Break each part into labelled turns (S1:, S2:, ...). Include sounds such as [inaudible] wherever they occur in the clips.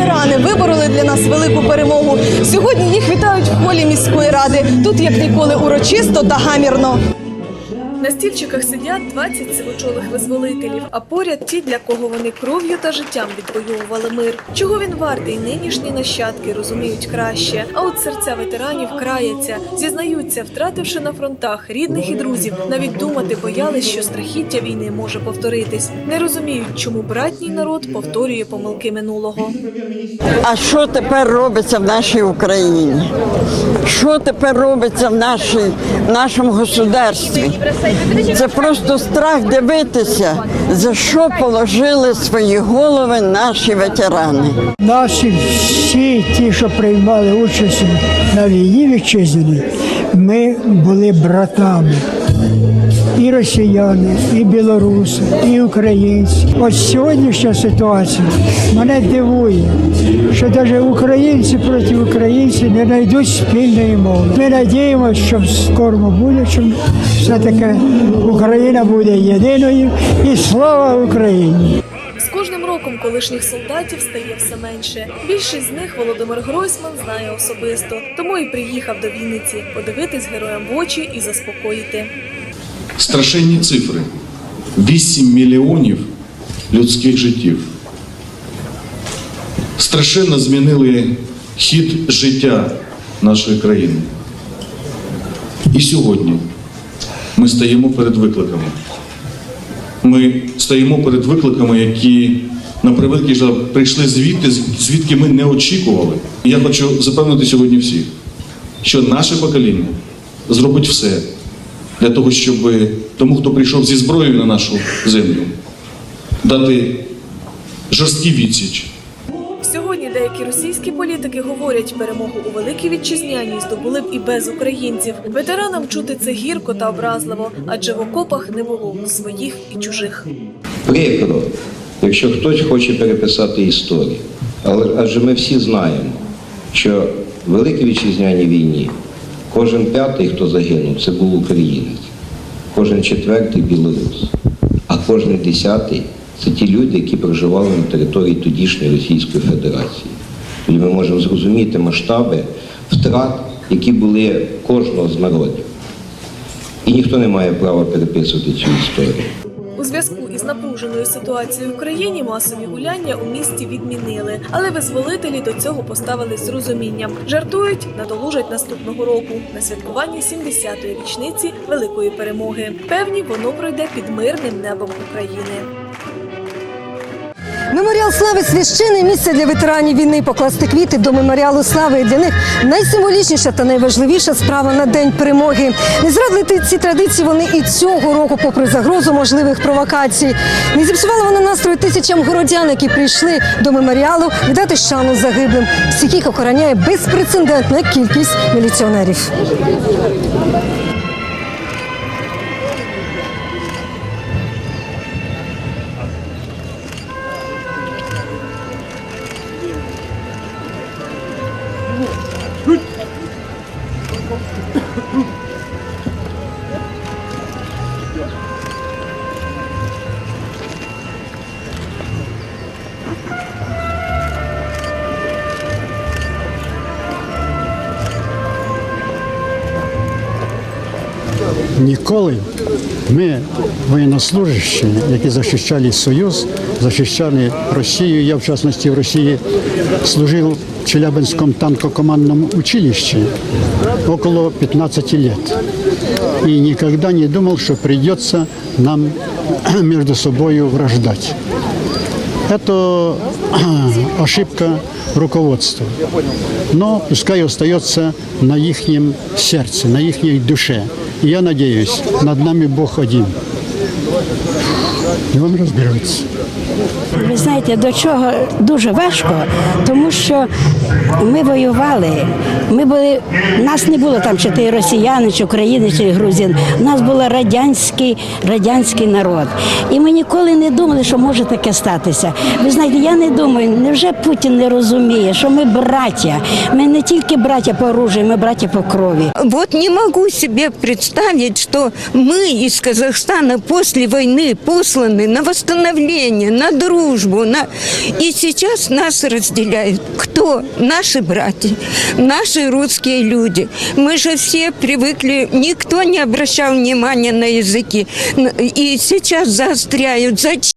S1: ветерани вибороли для нас велику перемогу. Сьогодні їх вітають в полі міської ради. Тут як ніколи урочисто та гамірно. На стільчиках сидять 20 сивочолих визволителів, а поряд ті, для кого вони кров'ю та життям відвоювали мир. Чого він вартий, нинішні нащадки розуміють краще. А от серця ветеранів краяться, зізнаються, втративши на фронтах рідних і друзів, навіть думати боялись, що страхіття війни може повторитись. Не розуміють, чому братній народ повторює помилки минулого.
S2: А що тепер робиться в нашій Україні? Що тепер робиться в, нашій, в нашому государстві? Це просто страх дивитися, за що положили свої голови наші ветерани.
S3: Наші всі ті, що приймали участь на війні вітчизні, ми були братами. І росіяни, і білоруси, і українці. От сьогоднішня ситуація мене дивує, що навіть українці проти українців не знайдуть спільної мови. Ми надіємося, що в скорому будучому все-таки Україна буде єдиною і слава Україні!
S1: З кожним роком колишніх солдатів стає все менше. Більшість з них Володимир Гройсман знає особисто, тому і приїхав до Вінниці подивитись героям в очі і заспокоїти.
S4: Страшенні цифри. 8 мільйонів людських життів. Страшенно змінили хід життя нашої країни. І сьогодні ми стаємо перед викликами. Ми стоїмо перед викликами, які на превеликий жаль прийшли звідти, звідки ми не очікували. Я хочу запевнити сьогодні всіх, що наше покоління зробить все для того, щоб тому, хто прийшов зі зброєю на нашу землю, дати жорсткий відсіч.
S1: Сьогодні деякі російські політики говорять, перемогу у великій вітчизняній здобули б і без українців. Ветеранам чути це гірко та образливо, адже в окопах не було своїх і чужих.
S5: Прикро, якщо хтось хоче переписати історію. Але адже ми всі знаємо, що в Великій Вітчизняній війні кожен п'ятий, хто загинув, це був українець, кожен четвертий білорус, а кожен десятий це ті люди, які проживали на території тодішньої Російської Федерації. Тоді ми можемо зрозуміти масштаби втрат, які були кожного з народів. І ніхто не має права переписувати цю історію.
S1: У зв'язку із напруженою ситуацією в країні масові гуляння у місті відмінили, але визволителі до цього поставились з розумінням. Жартують, надолужать наступного року на святкуванні 70-ї річниці великої перемоги. Певні, воно пройде під мирним небом України.
S6: Меморіал слави священне місце для ветеранів війни. Покласти квіти до меморіалу слави для них найсимволічніша та найважливіша справа на день перемоги. Не зрадити ці традиції вони і цього року, попри загрозу можливих провокацій. Не зіпсували вони настрою тисячам городян, які прийшли до меморіалу віддати шану загиблим. Всіх їх охороняє безпрецедентна кількість міліціонерів.
S7: Ніколи ми, воєннослужащі, які захищали Союз, захищали Росію. Я, в частності, в Росії служив в Челябинському танкокомандному училищі около 15 лет. И никогда не думал, что придется нам [clears throat] между собой враждать. Это [clears throat] ошибка руководства. Но пускай остается на их сердце, на их душе. Я надеюсь, над нами Бог один. И он розбереться.
S8: Ви знаєте, до чого дуже важко, тому що ми воювали. Ми були, нас не було там чи ти росіяни, чи українець, чи грузин. У нас був радянський, радянський народ. І ми ніколи не думали, що може таке статися. Ви знаєте, я не думаю, невже Путін не розуміє, що ми браття. Ми не тільки браття по оружию, ми браття по крові.
S9: Вот не могу себе представить, что мы из Казахстана после войны посланы на восстановление, на на дружбу. На... И сейчас нас разделяют. Кто? Наши братья, наши русские люди. Мы же все привыкли, никто не обращал внимания на языки. Н- И сейчас заостряют. Зачем?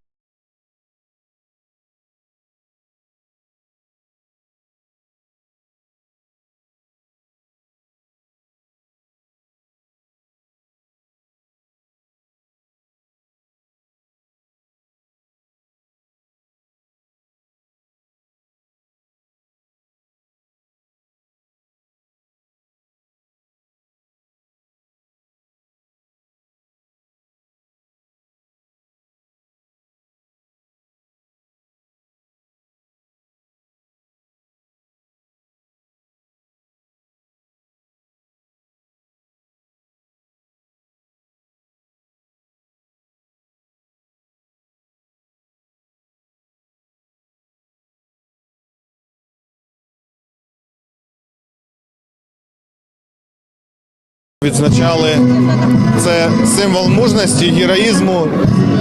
S10: Відзначали це символ мужності, героїзму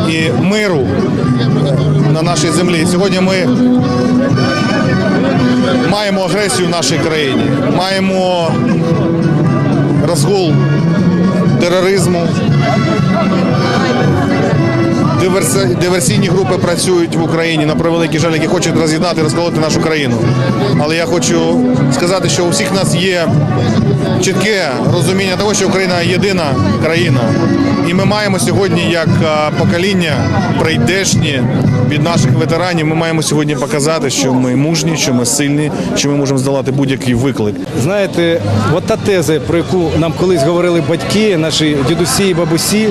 S10: і миру на нашій землі. Сьогодні ми маємо агресію в нашій країні, маємо розгул тероризму. Диверсійні групи працюють в Україні на превеликий жаль, які хочуть роз'єднати, розколоти нашу країну. Але я хочу сказати, що у всіх нас є чітке розуміння того, що Україна єдина країна, і ми маємо сьогодні, як покоління прийдешні від наших ветеранів, ми маємо сьогодні показати, що ми мужні, що ми сильні, що ми можемо здолати будь-який виклик.
S11: Знаєте, от та теза, про яку нам колись говорили батьки, наші дідусі і бабусі,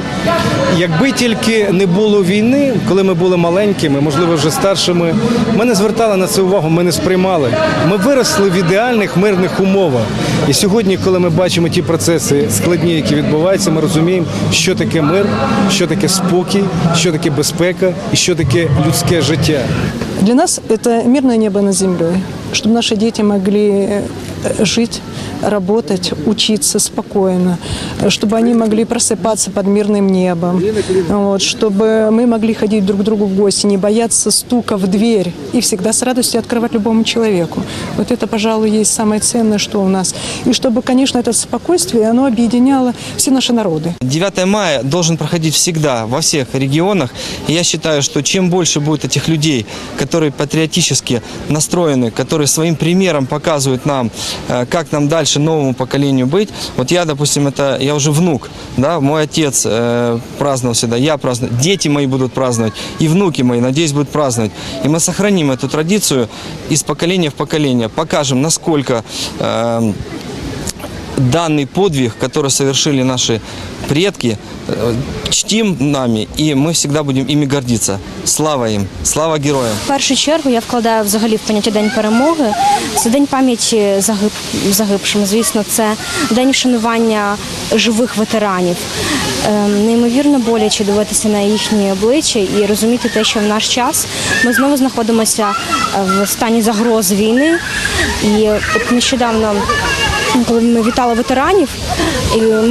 S11: якби тільки не було війни, коли ми були маленькими, можливо, вже старшими, ми не звертали на це увагу, ми не сприймали. Ми виросли в ідеальних мирних умовах. І сьогодні, коли ми бачимо ті процеси складні, які відбуваються, ми розуміємо, що таке мир, що таке спокій, що таке безпека і що таке людське життя.
S12: Для нас это мирное небо над землей, чтобы наши дети могли э, жить, работать, учиться спокойно, чтобы они могли просыпаться под мирным небом, вот, чтобы мы могли ходить друг к другу в гости, не бояться стука в дверь и всегда с радостью открывать любому человеку. Вот это, пожалуй, есть самое ценное, что у нас. И чтобы, конечно, это спокойствие, оно объединяло все наши народы.
S13: 9 мая должен проходить всегда во всех регионах. И я считаю, что чем больше будет этих людей, которые патриотически настроены, которые своим примером показывают нам, э, как нам дальше новому поколению быть. Вот я, допустим, это я уже внук, да, мой отец э, праздновал всегда, я праздную, дети мои будут праздновать, и внуки мои, надеюсь, будут праздновать. И мы сохраним эту традицию из поколения в поколение, покажем, насколько э, данный подвиг, который совершили наши предки, э, чтим нами, и мы всегда будем ими гордиться. Слава им, слава героям!
S14: В першу чергу я вкладаю взагалі в поняття День перемоги. Це день пам'яті загиб, загибшим. Звісно, це день вшанування живих ветеранів. Ем, неймовірно боляче дивитися на їхні обличчя і розуміти те, що в наш час ми знову знаходимося е, в стані загрози війни. І от нещодавно коли ми вітали ветеранів,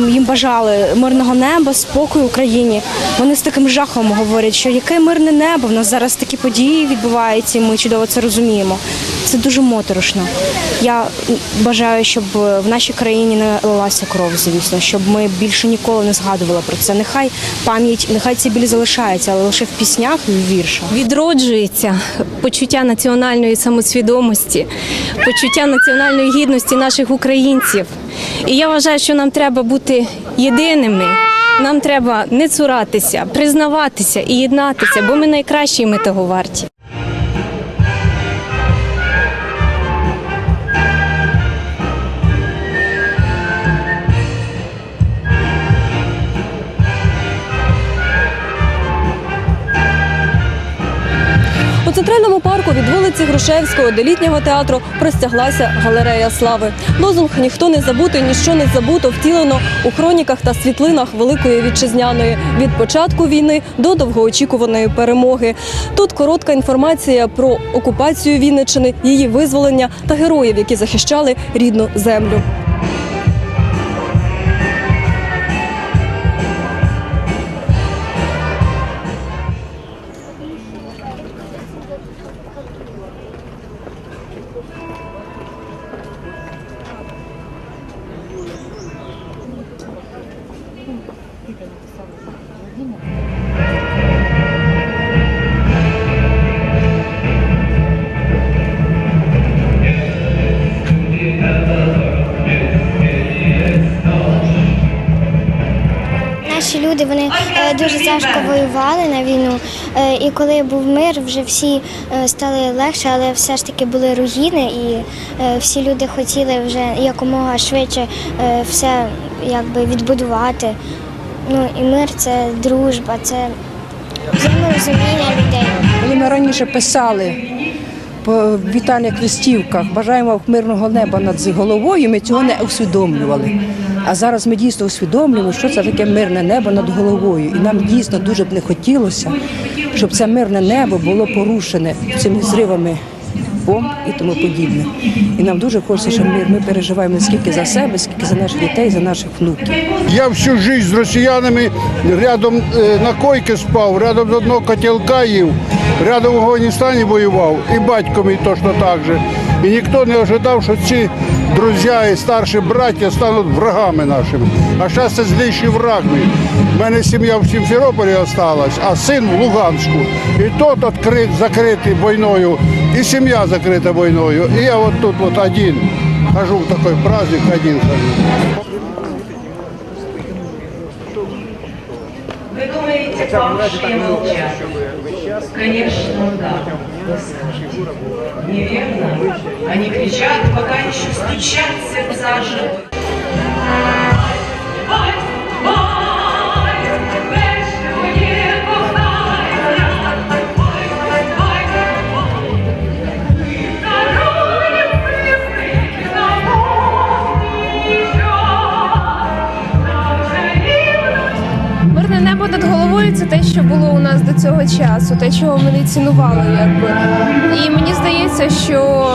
S14: їм бажали мирного неба, спокою Україні. Вони з таким жахом говорять, що яке мирне небо, в нас зараз такі події відбуваються, і ми чудово це розуміємо. Це дуже моторошно. Я бажаю, щоб в нашій країні не лилася кров, звісно, щоб ми більше ніколи не згадували про це. Нехай пам'ять, нехай ці біль залишається, але лише в піснях і в віршах.
S15: відроджується почуття національної самосвідомості, почуття національної гідності наших українців. І я вважаю, що нам треба бути єдиними. Нам треба не цуратися, признаватися і єднатися, бо ми найкращі, і ми того варті.
S1: У центральному парку від вулиці Грушевського до літнього театру простяглася галерея слави. Лозунг ніхто не забути, ніщо не забуто втілено у хроніках та світлинах Великої вітчизняної від початку війни до довгоочікуваної перемоги. Тут коротка інформація про окупацію Вінниччини, її визволення та героїв, які захищали рідну землю.
S16: Наші люди вони е, дуже тяжко воювали на війну, е, і коли був мир, вже всі е, стали легше, але все ж таки були руїни, і всі люди хотіли вже якомога швидше все якби відбудувати. Ну і мир це дружба, це взаєморозуміння людей.
S17: Коли ми раніше писали по вітальних листівках, бажаємо мирного неба над головою, ми цього не усвідомлювали. А зараз ми дійсно усвідомлюємо, що це таке мирне небо над головою. І нам дійсно дуже б не хотілося, щоб це мирне небо було порушене цими зривами бомб і тому подібне. І нам дуже хочеться, щоб ми, ми переживаємо не скільки за себе, скільки за наших дітей, за наших внуків.
S18: Я всю життя з росіянами рядом е, на койки спав, рядом з одного котелка їв, рядом в Афганістані воював, і батько мій точно так же. І ніхто не ожидав, що ці друзі і старші браття стануть врагами нашими. А зараз це зліший враг мій. У мене сім'я в Сімферополі залишилась, а син в Луганську. І тот відкрит, закритий війною, і сім'я закрита війною. І я от тут от один. Хожу в такий праздник, один хожу.
S19: Вы думаете, павшие молчат? Конечно, да. Неверно. Они кричат, пока еще стучат сердца живы.
S15: Це те, що було у нас до цього часу, те, чого ми не цінували, якби. І мені здається, що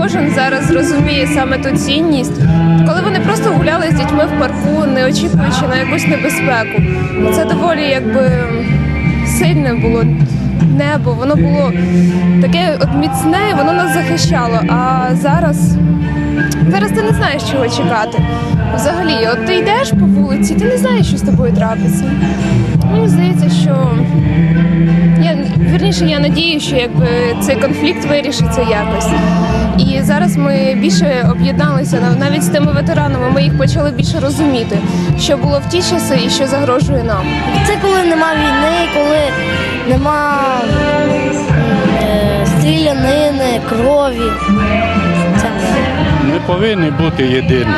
S15: кожен зараз розуміє саме ту цінність, коли вони просто гуляли з дітьми в парку, не очікуючи на якусь небезпеку. Це доволі якби сильне було небо, воно було таке от міцне, воно нас захищало. А зараз Зараз ти не знаєш, чого чекати. Взагалі, от ти йдеш по вулиці, ти не знаєш, що з тобою трапиться. Мені здається, що я вірніше, я надію, що якби цей конфлікт вирішиться якось. І зараз ми більше об'єдналися нав- навіть з тими ветеранами. Ми їх почали більше розуміти, що було в ті часи і що загрожує нам.
S16: Це коли нема війни, коли нема е, стрілянини, крові.
S20: Ми повинні бути єдині.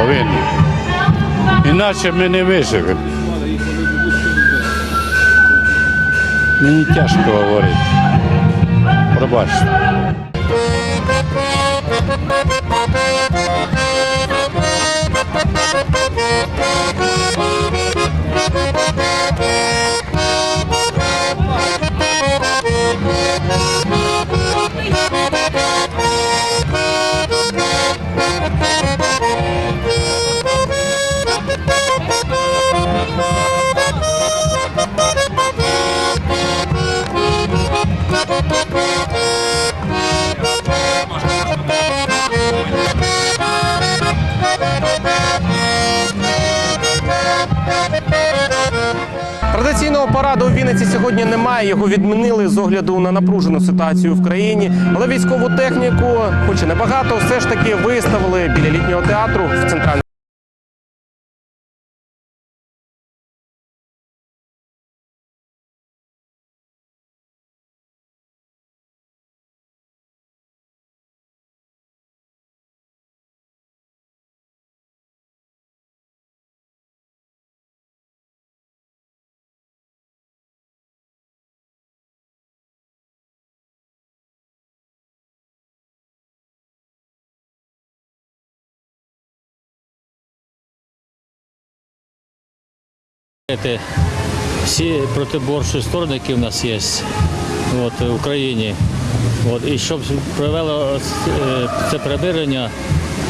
S20: Повинні. Іначе ми не виживемо. Мені тяжко говорити. Пробачте.
S21: Традиційного параду у Вінниці сьогодні немає. Його відмінили з огляду на напружену ситуацію в країні. Але військову техніку, хоч і небагато, все ж таки виставили біля літнього театру в центральному.
S22: Всі протиборчі сторони, які в нас є от, в Україні, от, і щоб привело е, це примирення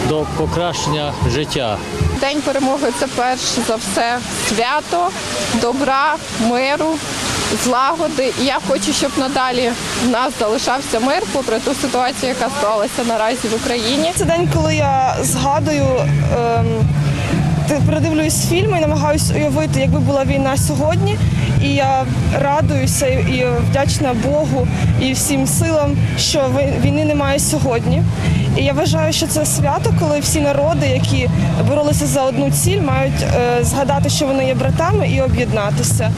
S22: до покращення життя.
S23: День перемоги це перш за все свято, добра, миру, злагоди. І я хочу, щоб надалі в нас залишався мир, попри ту ситуацію, яка склалася наразі в Україні.
S1: Це день, коли я згадую, ем, передивлююсь фільми і намагаюся уявити, якби була війна сьогодні.
S24: і я радуюся і вдячна Богу і всім силам, що війни немає сьогодні. І я вважаю, що це свято, коли всі народи, які боролися за одну ціль, мають е, згадати, що вони є братами і об'єднатися.